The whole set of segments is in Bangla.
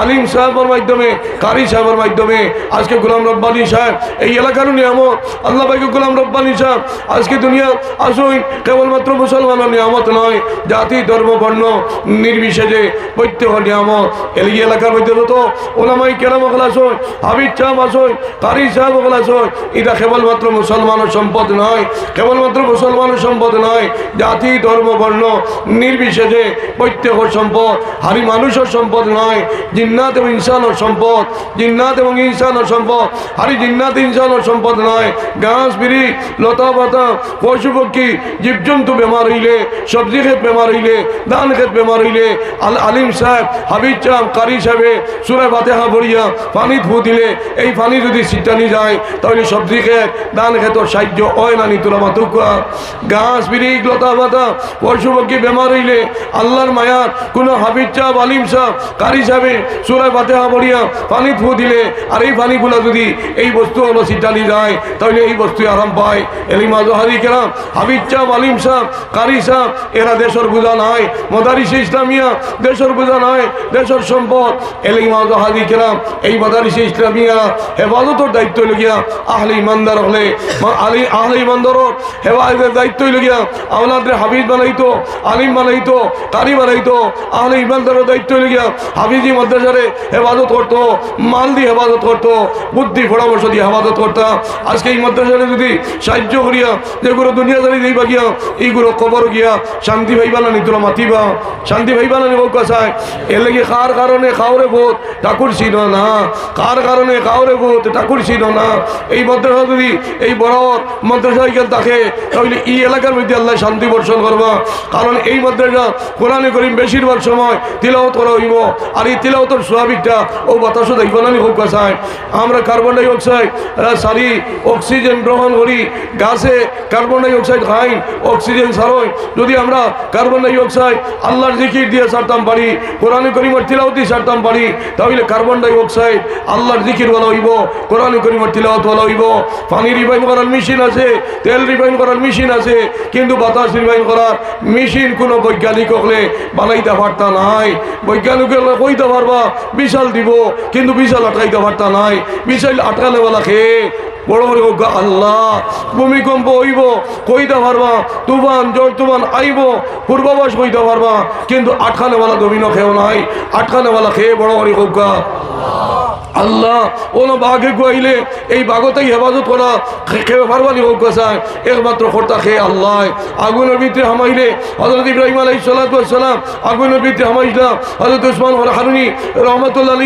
আলিম সাহেবের মাধ্যমে, কারি সাহেবের মাধ্যমে। আজকে গোলাম রব্বানি সাহেব, এই এলাকার নিয়ামত। আল্লাহ ভাইকে গোলাম রব্বানি সাহেব, আজকে দুনিয়া আসুন, কেবলমাত্র মুসলমানের নিয়ামত নয়, জাতি, ধর্ম, বর্ণ, নির্বিশেষে প্রত্যেক নিয়ামত। এই এলাকার মধ্যে যত ওলামাই কেরাম ওগুলা আসুন, হাবিব সাহেব আসুন, কারি সাহেব ওগুলা আসুন, এটা কেবলমাত্র মুসলমানের সম্পদ নয়, কেবলমাত্র মুসলমানের সম্পদ নয়, জাতি, ধর্ম, বর্ণ, নির্বিশেষে প্রত্যেক সম্পদ। হারি মানুষের সম্পদ নয় জিন্নাত এবং ইনসানের সম্পদ, জিন্নাত এবং ইনসানের সম্পদ। হারি জিন্নাত ইনসানের সম্পদ নয়। গাছ বিড়ি, লতা পাতা, পশু পক্ষী, জীবজন্তু বেমার হইলে, সবজি ক্ষেত বেমার হইলে, ধান ক্ষেত বেমার হইলে, আল আলিম সাহেব, হাবিব চাম কারি সাহেবে সুরে বাতেহা ভরিয়া পানি ধু দিলে, এই পানি যদি ছিটানি যায়, তাহলে সবজি ক্ষেত, ধান ক্ষেতর সাহায্য হয় না নিতুলা মাতুকা। গাছ বিড়ি, লতা পাতা, পশু পক্ষী বেমার হইলে, আল্লাহর মায়ার কোনো হাবিব চাপ আলিম সাহেব, কারি সাহেবে সুরে বাতেহা ভরিয়া পানি ধু দিলে, আর এই পানিগুলো যদি এই বস্তু হলো ছিটানি যায়, তাহলে এই বস্তু আরাম পায়। এলিমা জহারি কেরাম, হাবিব চাপ আলিম সাহেব, কারি সাহেব, এরা দেশের বোঝা নাই, মদারিসে ইসলামিয়া, দেশের বোঝা নাই, দেশের সম্পদ। এলিমা জহারি কেরাম, এই মদারিসে ইসলামিয়া, হেফাজতের দায়িত্ব লগিয়া আহলে ইমানদার হলে। আলি, আহলে ইমানদারর হেফাজতের দায়িত্ব লগিয়া আওলাদের হাবিজ বানাইতো, আলিম বানাইতো, কারি বানাইতো, আহলে ইমানদারের দায়িত্ব লগিয়া হাবিজি মাদ্রাসারে হেফাজত করতো মাল দিয়ে হেফাজত করতো, বুদ্ধি পরামর্শ দিয়ে হেফাজত করতাম আজকে এই মাদ্রাসারে যদি সাহায্য করিয়া যেগুলো দুনিয়াদারি দিই গিয়া, এইগুলো কবর গিয়া, শান্তি ভাইবা না নিতরা মাতিবা শান্তি ভাইবা না নিব কাছায় এর লেগে কার কারণে খাওরে বোধ ঠাকুর ছিল না? কার কারণে খাওরে বোধ ঠাকুর ছিল না? এই মাদ্রাসা যদি এই বড় মাদ্রাসা এখান থাকে, তাহলে এই এলাকার মধ্যে আল্লাহ শান্তি বর্ষণ করবা। কারণ এই মাদ্রাসা কোরআনে করিম বেশিরভাগ সময় তিলাওত করা হইব, আর এই তিলাওতর স্বাভাবিকটা ও বাতাসও দেখব না হোক কাছায় আমরা কার্বন ডাই অক্সাইড সারি অক্সিজেন গ্রহণ করি, গাছে কার্বন ডাই অক্সাইড খাই অক্সিজেন ছাড়ই যদি আমরা কার্বন ডাই অক্সাইড আল্লাহর জিকির দিয়ে ছাড়তাম পারি, কোরআনে করিমের তিলাওত দিয়ে ছাড়তাম পারি, তাহলে কার্বন ডাই অক্সাইড আল্লাহর জিকির বলা হইব, কোরআনে করিমের তিলাওত বলা হইব। পানি রিফাইন করার মেশিন আছে, তেল রিফাইন করার মেশিন আছে, কিন্তু বাতাস রিফাইন করার মেশিন কোনো বৈজ্ঞানিক হলে বানাইতে পারতা নাই। বৈজ্ঞানিক হলে কইতে পারবা বিশাল দিব কিন্তু বিশাল আটকাইতে পারতা নাই। বিশাল আটকালে বলা খেয়ে বড় বড় হোক আল্লাহ, ভূমিকম্প হইব, কইতে পারবা, তুফান জোর তুফান আইব, পূর্বাভাস কইতে পারবা, কিন্তু আটখানে বলা জমিন খেয়েও নাই আটখানে বলা খেয়ে বড় বড় হোক আল্লাহ কোনো বাঘে গুয়াইলে, এই বাঘতেই হেফাজত করা খেয়ে পারবানি হোক চায় একমাত্র খোরতা খেয়ে আল্লাহ। আগুনের ভিতরে হামাইলে হজরত ইব্রাহিম আলাই সালাম, আগুনের ভিতরে হামাইছিলাম হজরত উসমান হারুনি রহমতুল্লাহ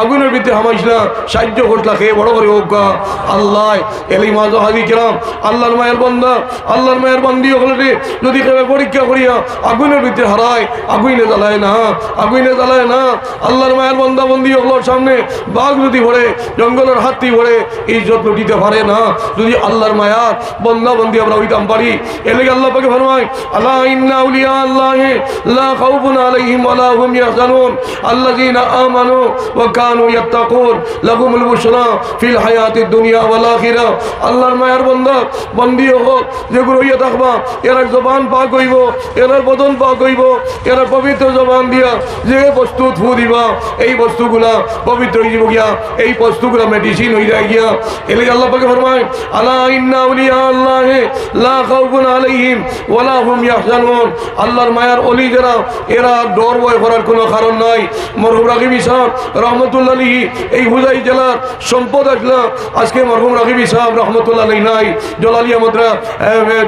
আগুনের ভিতরে হামাইছিলাম সাহায্য করতলা খেয়ে বড় করে হোক আল্লাহ না সামনে, বাঘ যদি ভরে জঙ্গলের হাতি ভরে এই যত্ন দিতে পারে না, যদি আল্লাহর মায়ার বন্দা বন্দি আমরা হইতাম পারি এলেগে আল্লাহ আল্লাহ ইন্না আল্লাহ লা খাউফুন আলাইহিম দুনিয়া আখিরা, আল্লাহর মায়ার বন্দা, বন্দি হোক যেগুলো ইয়ে থাকবা এরা জবান পাক হইব, এরার বদন পাক হইব এরা পবিত্র জবান দিয়া যে বস্তু থু দিবা, এই বস্তুগুলা পবিত্র যাব গিয়া, এই বস্তুগুলা মেডিসিন হয়ে যায় গিয়া। এলে আল্লাহ পাকে ফরমায়, আলা ইন্না উলিয়া আল্লাহ লা খাউফুন আলাইহিম ওয়ালা হুম ইয়াহজানুন। আল্লাহর মায়ার অলি যারা, এরা ডর ভয় করার কোনো কারণ নাই। মরহুম রাকিব সাহেব রহমতুল্লাহ এই হুজাই জেলার সম্পদ আসলাম আজকে মরহুম সাহেব রহমতুল্লাহ আলী নাই, জলালিয়া মাদ্রা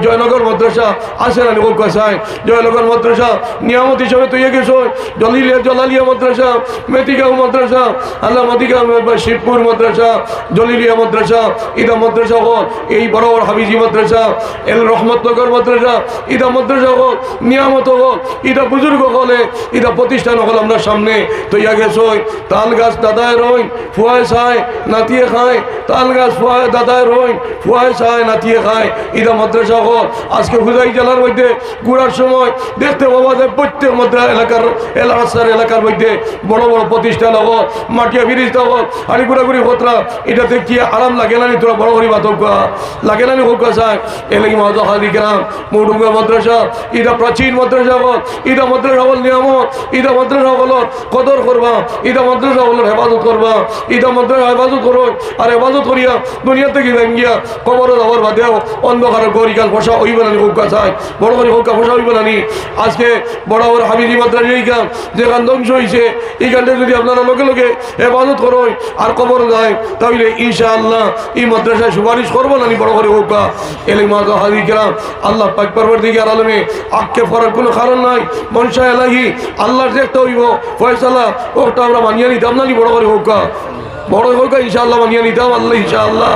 জয়নগর মাদ্রাসা আছে না নিকল কাসায় জয়নগর মাদ্রাসা, নিয়ামত হিসাবে তৈরি গেছো জলিলিয়া জলালিয়া মাদ্রাসা, মেতিগাঁও মাদ্রাসা, আল্লাহ শিবপুর মাদ্রাসা, জলিলিয়া মাদ্রাসা, ইদা মাদ্রাসা এই বড় বড় হাবিজি মাদ্রাসা, এল রহমতনগর মাদ্রাসা, ইদা মাদ্রাসা হল, নিয়ামত হল, ইদা বুজুর্গ হলে, ইদা প্রতিষ্ঠান হল আমরা সামনে তৈয়া গেছই তাল গাছ দাদায় রই ফুয়ায় খায় নাতিয়ে খায়, তাল গাছ ফুয়ায় দাদায় রই ফুয়ায় খায় নাতিয়ে খায়। ইদা মাদ্রাসা হল। আজকে হুজাই জেলার মধ্যে ঘুরার সময় দেখতে পাওয়া যায় প্রত্যেক মাদ্রা এলাকার এলাকার এলাকার মধ্যে বড় বড় প্রতিষ্ঠান হল, মাটিয়া ব্রিজটা হল আরে ঘুরাঘুরি হতরা এটাতে কি আরাম লাগে না নি? তোরা বড় করি বাতক লাগে না নি হোক চায়? এলে কি মজা হাদি গ্রাম, মৌডুঙ্গা মাদ্রাসা। ইদা প্রাচীন মাদ্রাসা হল। ইদা মাদ্রাসা হল নিয়ামত। ইদা মাদ্রাসা হল কদর করবা। ইদা মাদ্রাসা হল হেফাজত করবা। ইদা মাদ্রাসা হেফাজত করো। আর হেফাজত করিয়া দুনিয়া থেকে গিয়া কবর যাওয়ার বাদেও অন্ধকারের গরিকাল ফসা হইবে না হোক চায় বড় করে হোক ফসা হইবে না। আজকে বড় বড় হাবিজি মাদ্রাসা এইখান যেখান ধ্বংস হয়েছে এইখানটা যদি আপনারা লোকে লোকে হেফাজত করো আর কবর যায়, তাহলে ঈশা আল্লাহ এই মাদ্রাসায় সুপারিশ করব না বড় করে হোক এলে মাদা হাজি কেরাম, আল্লাহ পাক পরবর দিকে আর আলমে আক্ষে করার কোনো কারণ নাই। মনসা এলাহি আল্লাহর দেখতে হইব, ফয়সালা, ওটা আমরা মানিয়ে নিতাম নি বড় করে হোক বড় হোক ইনশাআল্লাহ মানিয়ে নিতাম আল্লাহ, ইনশাআল্লাহ।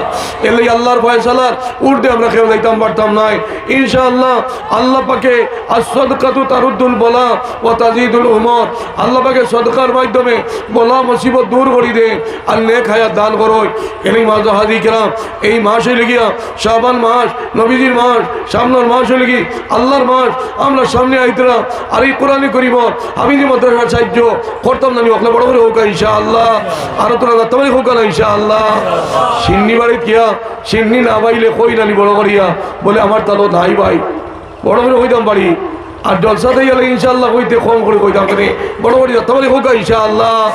এলে আল্লাহর ফয়সালার উর্দে আমরা কেউ যাইতাম পারতাম নাই। ইনশাআল্লাহ আল্লাহ পাকে আসদকাতু তারুদ্দুল বলা ও তাজিদুল উমর। আল্লাহ পাকে সদকার মাধ্যমে বলা মুসিবত দূর করি দে আর নেক হায়াত দান করো এলি মাস হাদি কেরাম, এই মাস গিয়া শাবান মাস, নবীজির মাস, সামনের মাস কি আল্লাহর মাস, আমরা সামনে আইতরা, আর এই কোরআনে করিব, আমি যে মাদ্রাসার সাহায্য করতাম না, আমি ওখানে বড় করে হোক ইনশাআল্লাহ। আর তোরা তোমারই হোক না ইনশাআল্লাহ। সিন্নি বাড়ি কিয়া সিন্নি না বাইলে কই নানি বড় করিয়া? বলে, আমার তালো নাই ভাই। বড় করে হইতাম বাড়ি। আর জলসাতে গেলে ইনশাআল্লাহ হইতে কম করে কইতাম কেন বড় বড় বড়ি তোমারই হোক, ইনশাআল্লাহ।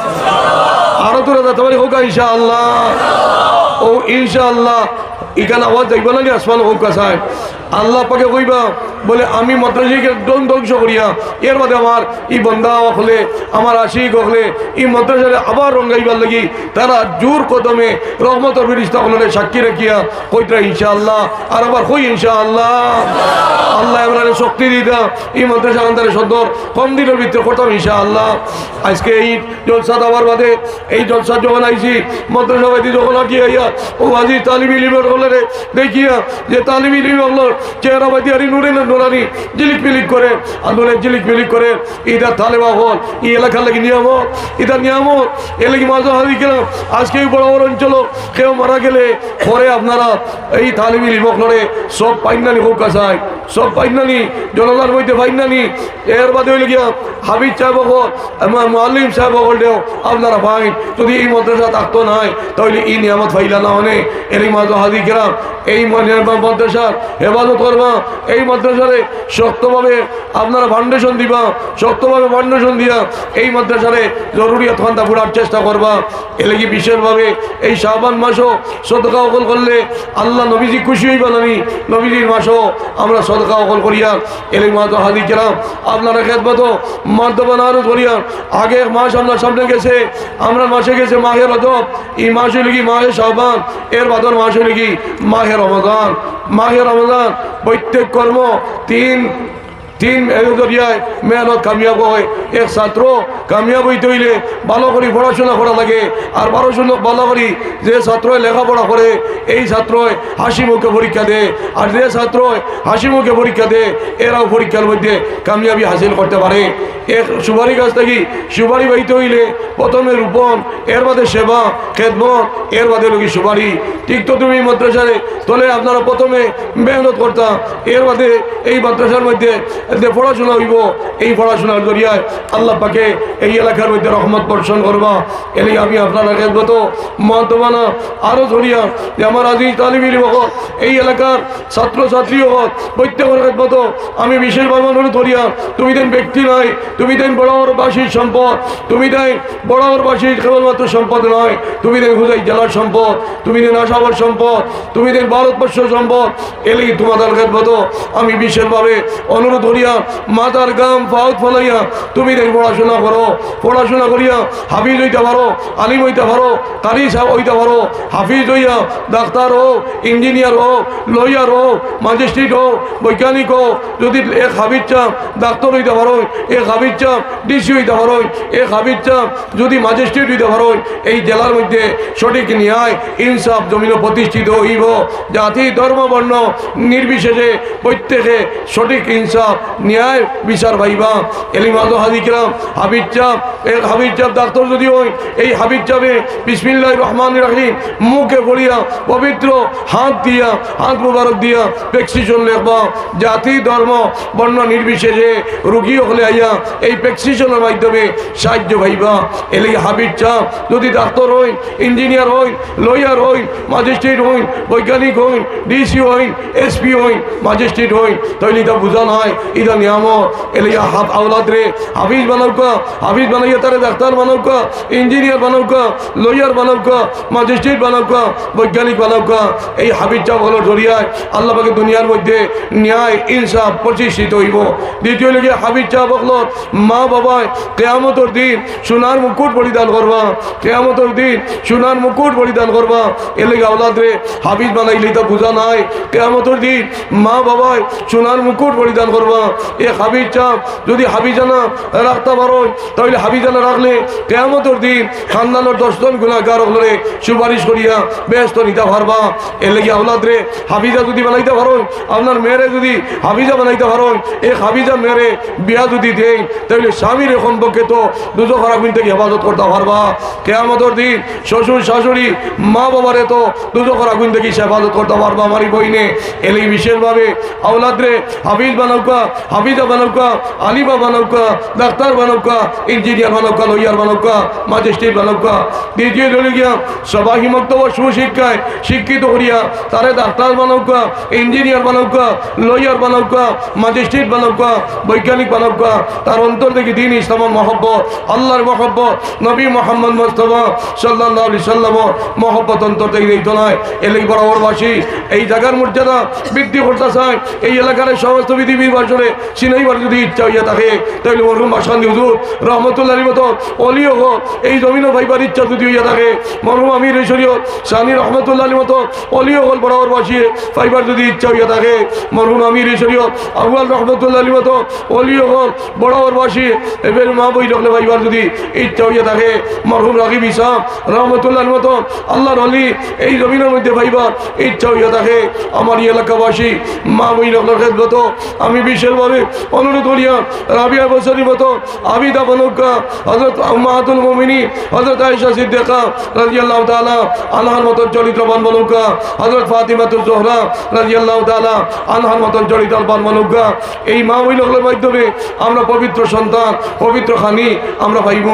আরও তোরা তোমারই হোক, ইনশাআল্লাহ। ও, ইনশাআল্লাহ। এখানে আওয়াজ দেখবে না আসমান হোক সাহেব আল্লাহ পাকে কইবা বলে, আমি মাদ্রাসাকে একদম ধ্বংস করিয়া এর মধ্যে আমার ই বন্দা হলে আমার আশিক হলে এই মাদ্রাসারে আবার রঙ্গাইবার লাগি, তারা জোর কদমে রহমতর ফিরিস্তা হলে সাক্ষী রাখিয়া কইতরা, ইনশাআল্লাহ। আর আবার কই, ইনশাআল্লাহ? আল্লাহ এমন শক্তি দিতা এই মাদ্রাসা আন্দারে সদর, কম দিনের ভিতরে করতাম, ইনশাআল্লাহ। আজকে এই জলসা দেওয়ার বাদে, এই জলসা যখন আইছি, মাদ্রাসা বাদি যখন আটি আইয়া, ও আজি তালিমি লিমের হলে দেখিয়া, যে তালিমি লিম হলো চেহারা বাদি আরি নুরে না জিলিক মিলিক করে। আন্দোলনে জিলিক মিলিক করে ইটা তালেবা হল এই এলাকার লাগি নিয়ামত, এটা নিয়ামত। এ লাগি মাঝে হারি গেলাম। আজকে বড় বড় অঞ্চল কেউ মারা গেলে পরে আপনারা এই তালিমি লিমক লড়ে সব পাইনানি হোক কাছায় সব পাইনানি, জনতার মধ্যে পাইনানি। এর বাদে হইলে গিয়া হাবিজ সাহেব হল আমার মালিম সাহেব হল দেও আপনারা ভাই যদি এই মাদ্রাসা থাকতো নাই, তাহলে এই নিয়ামত ফাইলা না মানে এর মাঝে হাজি গেলাম। এই মাদ্রাসার হেফাজত করবা। এই মাদ্রাসারে শক্তভাবে আপনারা ফাউন্ডেশন দিবা, শক্তভাবে ফাউন্ডেশন দিয়া এই মাদ্রাসারে জরুরিয়াত খান্তা পুরার চেষ্টা করবা। এলে কি বিশেষভাবে এই শাহবান মাসও সদকা অকল করলে আল্লাহ নবীজি খুশি হইবা নানি নবীজির মাসও আমরা সদকা অকল করিয়া। এলে মা তো হাদি কেরাম, আপনারা খেদমত মাধ্যমান আরও করিয়া আগে মাস আমরা সামনে গেছে, আমরা মাসে গেছে মাহের রজব, এই মাস হইলে কি মাহে শাহবান, এর বাদর মাস হইলে কি মাহে রমজান। মাহে রমজান, প্রত্যেক কর্ম তিন তিন জরিয়ায় মেহনত কামিয়াব হয়। এক ছাত্র কামিয়াব হইতে হইলে ভালো করে পড়াশোনা করা লাগে। আর পড়াশোনা ভালো করি যে ছাত্র লেখাপড়া করে, এই ছাত্র হাসি মুখে পরীক্ষা দেয়। আর যে ছাত্র হাসি মুখে পরীক্ষা দেয়, এরাও পরীক্ষার মধ্যে কামিয়াবি হাসিল করতে পারে। এক সুপারি গাছ থাকি, সুপারি বাইতে হইলে প্রথমে রূপন এর বাদে সেবা, খেদমত, এর বাদে লোকি সুপারি। ঠিক তো তুমি মাদ্রাসারে তলে আপনারা প্রথমে মেহনত করতাম, এর বাদে এই মাদ্রাসার মধ্যে পড়াশোনা হইব এই পড়াশোনার জরিয়ায় আল্লাহ পাকে এই এলাকার মধ্যে রহমত বর্ষণ করবা। এলে আমি আপনারা খেদমত। মহতমানা আরও ধরিয়া যে আমার আজি তালিবিল হক, এই এলাকার ছাত্র ছাত্রী হক, প্রত্যেকের খেদমত। আমি বিশেষভাবে অনুরোধ করিয়া, তুমি দেন ব্যক্তি নয়, তুমি দেন বড়বাসীর সম্পদ, তুমি দেন বড়বাসীর কেবলমাত্র সম্পদ নয়, তুমি দেন হুজাই জেলার সম্পদ, তুমি দেন আসামর সম্পদ, তুমি দেন ভারতবর্ষ সম্পদ, এলেই তোমাদের খেদমত। আমি বিশেষভাবে অনুরোধ করিয়া মাতার গাম ফাউত ফলাইয়া, তুমি পড়াশোনা করো, পড়াশোনা করিয়া হাফিজ হইতে পারো, আলিম হইতে পারো কারি সাহেব হইতে পারো, হাফিজ হইয়া ডাক্তার হোক, ইঞ্জিনিয়ার হোক, লয়ার হোক, ম্যাজিস্ট্রেট হোক, বৈজ্ঞানিক হোক, যদি এক হাবিজ চাপ ডাক্তার হইতে পারো, এক হাবিজ চাপ ডিসি হইতে পারো, এক হাবিজ চাপ যদি ম্যাজিস্ট্রেট হইতে পারো, এই জেলার মধ্যে সঠিক ন্যায় ইনসাফ জমিন প্রতিষ্ঠিত হইব। জাতি, ধর্ম, বর্ণ নির্বিশেষে প্রত্যেকে সঠিক ইনসাফ, ন্যায় বিচার ভাইবা এলিমাজ হাজিকরাম হাবিজ চাপ এক হাবিজ চাপ ডাক্তার যদি হয়, এই হাবিজ চাপে বিসমিল্লাহ রহমান রাহিম, মুখে পড়িয়া পবিত্র হাত দিয়া, হাত মুবারক দিয়া, প্রেসক্রিপশন লেখবা। জাতি, ধর্ম, বর্ণ নির্বিশেষে রুগী হলে আইয়া এই প্রেসক্রিপশনের মাধ্যমে সাহায্য ভাইবা এলে হাবিজ চাপ যদি ডাক্তার হই ইঞ্জিনিয়ার হই লয়ার হই ম্যাজিস্ট্রেট হই বৈজ্ঞানিক হই ডিসি হই এসপি হই ম্যাজিস্ট্রেট হই তাইলে এটা বুঝা নাই ইদা নিয়ামত। এলে হাত আওলাদ রে, হাফিজ বানাউকা হাফিজ বানাইয়া তারে ডাক্তার বানাউকা ইঞ্জিনিয়ার বানাউকা লয়ার বানাউকা ম্যাজিস্ট্রেট বানাউকা বৈজ্ঞানিক বানাউকা এই হাবিজ চাপ হলো জড়িয়ায় আল্লাহ পাকে দুনিয়ার মধ্যে ন্যায়, ইনসাফ প্রতিষ্ঠিত হইব। দ্বিতীয় লেগে চাপ হলো মা বাবায়, কেয়ামতর দিন সোনার মুকুট পরিধান করবা, কেয়ামতর দিন সোনার মুকুট পরিধান করবা। এলে আওলাদ রে হাবিজ বানাইলে তো বোঝা নাই, কেয়ামতর দিন মা বাবায় সোনার মুকুট পরিধান করবা। এ হাবিজ চাপ যদি হাবিজানা রাখতে পারো তাহলে হাবিজানা রাখলে কেয়ামতর দিন খানদানোর দশজন গুণাগার হলে সুপারিশ করিয়া ব্যস্ত নিতে পারবা। এর লেগে আওলাদ রে, হাবিজা যদি বানাইতে পারো, আপনার মেয়েরে যদি হাবিজা বানাইতে পারো এ হাবিজা মেয়েরে বিয়া যদি দেই, তাহলে স্বামীর সম্পর্কে তো দুজো খারাপ থেকে হেফাজত করতে পারবা। কেয়ামতর দিন শ্বশুর, শাশুড়ি, মা বাবারে তো দুজো খারাপ থেকে হেফাজত করতে পারবা আমারই বইনে। এলে বিশেষভাবে আওলাদ রে হাফিজ বানাউকা হাফিজা বানাউকা আলিমা বানাউকা ডাক্তার বানাউকা ইঞ্জিনিয়ার বানাউকা লয়ার বানাউকা ম্যাজিস্ট্রেট বানাউকা দ্বিতীয় ধরে গিয়া সবাই মক্তব্য সুশিক্ষায় শিক্ষিত করিয়া তারে ডাক্তার বানাউকা ইঞ্জিনিয়ার বানাউকা লয়ার বানাউকা ম্যাজিস্ট্রেট বানাউকা বৈজ্ঞানিক বানাউকা তার অন্তর থেকে দিন ইসলাম মহব্বত, আল্লাহর মহব্বত, নবী মোহাম্মদ মোস্তফা সাল্লাহ সাল্লাম মহব্বত অন্তর থেকে দিত নয়। এলে বরাবরবাসী, এই জায়গার মর্যাদা বৃদ্ধি করতে চায়, এই এলাকার সমস্ত পৃথিবীর বাসরে চিনাইবার যদি ইচ্ছা হইয়া থাকে তাহলে মরহুম বাসান্দি হুজুর রহমতুল্লাহ মতো অলিও হোক এই জমিনও ভাইবার ইচ্ছা যদি হইয়া থাকে, মরহুম আমির শরীয়ত সানি রহমতুল্লাহ মতো অলিও হল বরাবরবাসী পাইবার যদি ইচ্ছা হইয়া থাকে, মরহুম আমির শরীয়ত আবুয়াল রহমতুল্লাহ মতো অলিও হল বরাবরবাসী এবার মা বই রাখলে ভাইবার যদি ইচ্ছা হইয়া থাকে, মরহুম রাকিব ইসাম রহমতুল্লাহর মতো আল্লাহর অলি, এই জমিনের মধ্যে ভাইবার ইচ্ছা হইয়া থাকে। আমার এলাকাবাসী মা বই রাখলার খেদমত আমি বিশেষভাবে অনুরোধ করিয়া রাবিয়া বছরী মতো আবিদা বনকা হজরত মাহাতুল মমিনী হজরত আয়সা সিদ্দিকা রাজি আল্লাহ তালা আনহার মতন চরিত্রবান বনকা হজরত ফাতিমাতুল জোহরা রাজি আল্লাহ তালা আনহার মতন চরিত্রবান বনকা এই মা বই রাখলার মাধ্যমে আমরা পবিত্র সন্তান, পবিত্র খানি আমরা পাইব।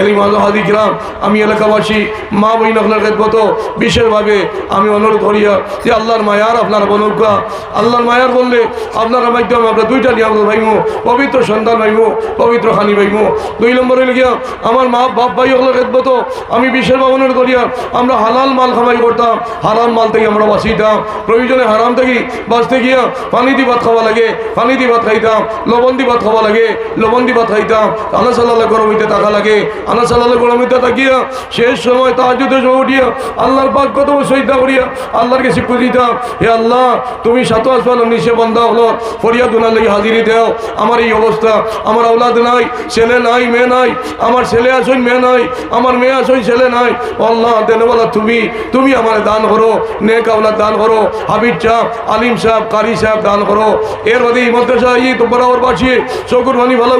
এলি মাজাহাদি গ্রাম, আমি এলাকাবাসী মা বই নকলার খেদমত বিশেষভাবে আমি অনুরোধ করিয়া যে আল্লাহর মায়ার আপনার বনজ্ঞা আল্লাহর মায়ার বললে আপনারা মাধ্যমে আমরা দুইটা নিয়ামত ভাইমু পবিত্র সন্তান ভাইমু, পবিত্র খানি ভাইমু। দুই নম্বরে গিয়া, আমার মা বাপ ভাই হলো খেদমত। আমি বিশেষভাবে অনুরোধ করিয়া আমরা হালাল মাল খামাই করতাম। হারাম মাল থেকে আমরা বাঁচিতাম। প্রয়োজনে হারাম থেকে বাঁচতে গিয়া পানি দি ভাত খাওয়া লাগে, পানি দি ভাত খাইতাম, লবণ দি ভাত খাওয়া লাগে, লবণ দি ভাত খাইতাম। আনা সাল্লাহ গরম হইতে টাকা লাগে। আনা সাল্লাহ গরম হইতে তাকিয়া শেষ সময় তাহাজুদের সময় উঠিয়া আল্লাহর পাক কত সহিতা করিয়া আল্লাহর কাছে দিতাম, হে আল্লাহ, তুমি সাত আসমান নিচে বন্ধা হলো ফরিয়া দুনার লাগে হাজিরি দেও। আমার এই অবস্থা। আমার আওলাদ নাই, ছেলে নাই, মেয়ে নাই, আমার ছেলে আসুন মেয়ে নাই, আমার মেয়ে আসুন ছেলে নাই। আল্লাহ, দেনওয়ালা, তুমি তুমি আমার দান করো, নেক আওলাদ দান করো, হাবিব সাহ আলিম সাহেব, কারি সাহেব দান করো। এর মধ্যে এই মাদ্রাসা তো বরাবর বাঁচিয়ে চকুর মানি ভালো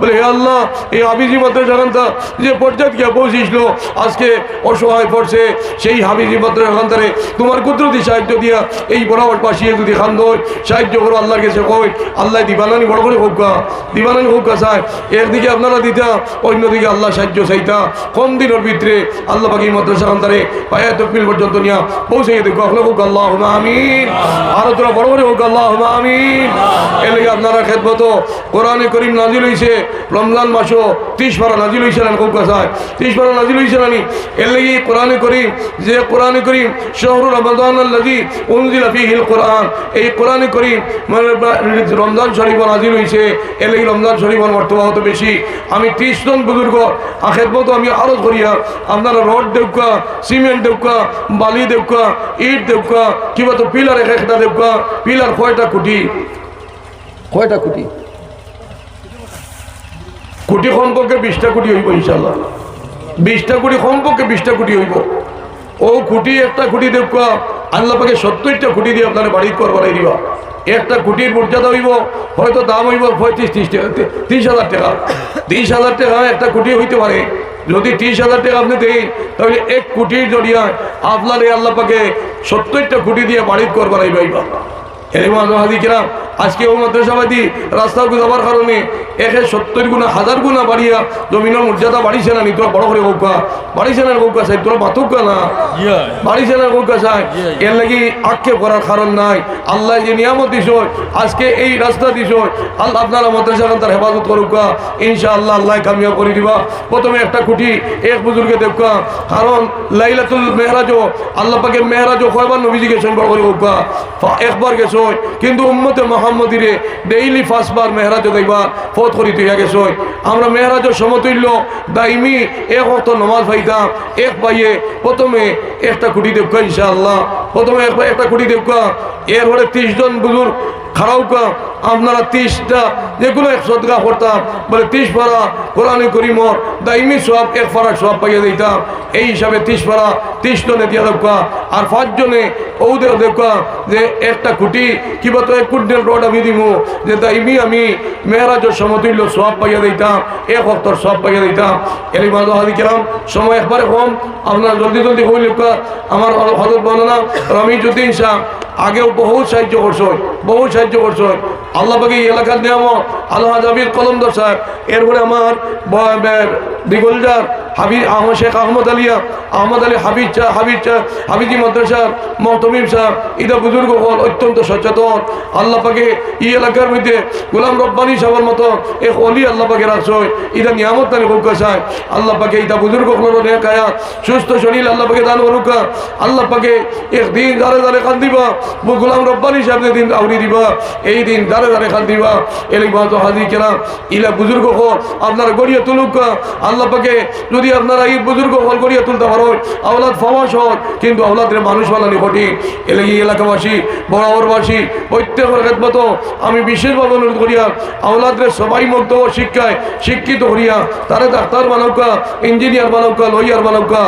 বলে, হে আল্লাহ, এই হাবিজি মাদ্রাসা খানটা যে পর্যায়ে গিয়ে পৌঁছিছিল আজকে অসহায় পড়ছে, সেই হাবিজি মাদ্রাসা খানটারে তোমার কুদরতি সাহায্য দিয়া এই বরাবর বাঁচিয়ে যদি খান দই, সাহায্য করো, আল্লাহর কাছে কই আল্লাহ দিবানানি বড় করে হোক গা দিবানানি হোক সাহেব একদিকে আপনারা দিতা, অন্যদিকে আল্লাহ সাহায্য চাইতা। কম দিনের ভিতরে আল্লাহ বাকি মাদ্রাসা খানটারে পায়া পর্যন্ত নিয়া পৌঁছে দেখো আপনার হোক আল্লাহ আমিন। আরও তোরা বড় করে হোক আল্লাহ আমিন। এর আপনারা খেদমত। কোরআনে করিম নাজিল হইছে, রমজান মাসও ত্রিশ পারা নাজিল হইছে না খুব কাছায় ত্রিশ পারা নাজিল হইছে না এর লেগে কোরআনে করিম, যে কোরআনে করিম শহরু রমাদান লাগি উনজিল ফিহিল কোরআন, এই কোরআনে করিম মানে রমজান শরীফ নাজিল হইছে। এর লেগে রমজান শরীফ মর্তবা হতো বেশি। আমি ত্রিশ জন বুজুর্গ আখেদমত আমি আরও করিয়া, আপনারা রড দেউকা, সিমেন্ট দেউকা, বালি দেউকা, ইট দেউকা, কিবা তো পিলার এক একটা দেউকা, পিলার কয়টা কুটি? কয়টা কোটি? কোটি সম্পর্কে বিশটা কোটি হইব ইনশাল্লাহ বিশটা কোটি সম্পর্কে বিশটা কোটি হইব। ও কোটি একটা কোটি দেখুয়া আল্লাহ পাকে সত্তরটা খুঁটি দিয়ে আপনার বাড়ি করবাই দিবা। একটা কুটির মর্যাদা হইব, হয়তো দাম হইব পঁয়ত্রিশ, ত্রিশ টাকা ত্রিশ হাজার টাকা। ত্রিশ হাজার টাকা একটা কুটি হইতে পারে। যদি ত্রিশ হাজার টাকা আপনি দেন, তাহলে এক কুটির জড়িয়ায় আপনার এই আল্লাহ পাকে সত্তরটা কুটি দিয়ে বাড়ির করবাই হাজি কিরাম আজকে ও মাদ্রাসাবাদী রাস্তা গুজাবার কারণে একে সত্তর গুণা হাজার গুণা বাড়িয়া জমিনের মর্যাদা বাড়িছে না নি? তোরা বড় করে বউকা। বাড়িছে না বউকা চাই তোরা মাতুকা না? বাড়িছে না বউকা চাই এর লাগি আক্ষেপ করার কারণ নাই। আল্লাহ যে নিয়ামত দিস আজকে এই রাস্তা দিস আল্লাহ আপনারা মাদ্রাসা তার হেফাজত করুকা ইনশা আল্লাহ আল্লাহ কামিয়া করে দিবা। প্রথমে একটা কুটি এক বুজুর্গে দেখা কারণ লাইলাতুল মেহরাজও আল্লাহ পাকে মেহরাজও কয়বার নবীজি গেছেন বড় করে বউকা। একবার গেছ কিন্তু উম্মতে মোহাম্মদিরে ডেইলি ফার্স্টবার মেহরাজ দেখবার ফত করি তুই সই আমরা মেহরাজ সমতুল্য দাইমি এক অত নমাজ ভাইতাম এক পাইয়ে প্রথমে একটা কুটি দেবকা ইনশাআল্লাহ, প্রথমে এক একটা কুটি দেবকা এরপরে ত্রিশ জন বুজুর্গ খারাউকা আপনারা তিরিশটা যেগুলো এক সদকা করতাম। বলে, তিরিশ পারা কোরআনে করিমর দাইমি সব এক পারা সব পাইয়া দিতাম। এই হিসাবে তিরিশ পারা, তিরিশ জনে দিয়া দেখা আর পাঁচজনে ওদের দেখা যে একটা কুটি কিবা তো এক কুইন্টাল রড আমি দিমু, যে দাইমি আমি মেহরাজের সমতুল্য সব পাইয়া দিতাম, এক অক্তর সব পাইয়া দিতাম। এর মাঝে কেরাম, সময় একবারে কম। আপনার জলদি জলদি হইল আমার হজরত বর্ণনা রমিজুদ্দিন শাহ আগেও বহু সাহায্য করছ বহু সাহায্য করছ। আল্লাহ পাকে এই এলাকার নিয়ামত আল্লাহ জাবির কলমদর সাহেব, এরপরে আমার দিগলজার হাবিব আহমদ শেখ আহমদ আলিয়া আহমদ আলী হাবিজ শাহ হাবিজ শাহ হাবিজি মাদ্রাসার মহতমিম সাহেব ইদা বুজুর্গ হল অত্যন্ত সচেতন। আল্লাহ পাকে এই এলাকার মধ্যে গোলাম রব্বানি সাহেবের মতো এক অলি আল্লাহ পাকে রাখছো ইদা নিয়ামত তানি বউকা সাহেব। আল্লাহ পাকে ইদা বুজুর্গ হল নেকায়া সুস্থ শরীর আল্লাহ পাকে দান করুকা আল্লাহ পাকে একদিন দারে দারে খান দিবা বু গোলাম রব্বানি সাহেব দিন আউরি দিবা। এই দিন দারে খান দিবা কেরাম, ইলা বুজুর্গ গড়িয়ে তুলুক আল্লাহ পাকে যদি আপনারা এই বুজুর্গ হল গড়িয়ে তুলতে পারো, আওলাদ হল কিন্তু আওলাদের মানুষ বানানি কঠিন এলে এই এলাকাবাসী বরাবরবাসী প্রত্যেকের খেদমত আমি বিশেষভাবে অনুরোধ করিয়া আওলাদের সবাই মতো শিক্ষায় শিক্ষিত করিয়া, তারা ডাক্তার বানাউকা ইঞ্জিনিয়ার বানাউকা লয়ার বানাউকা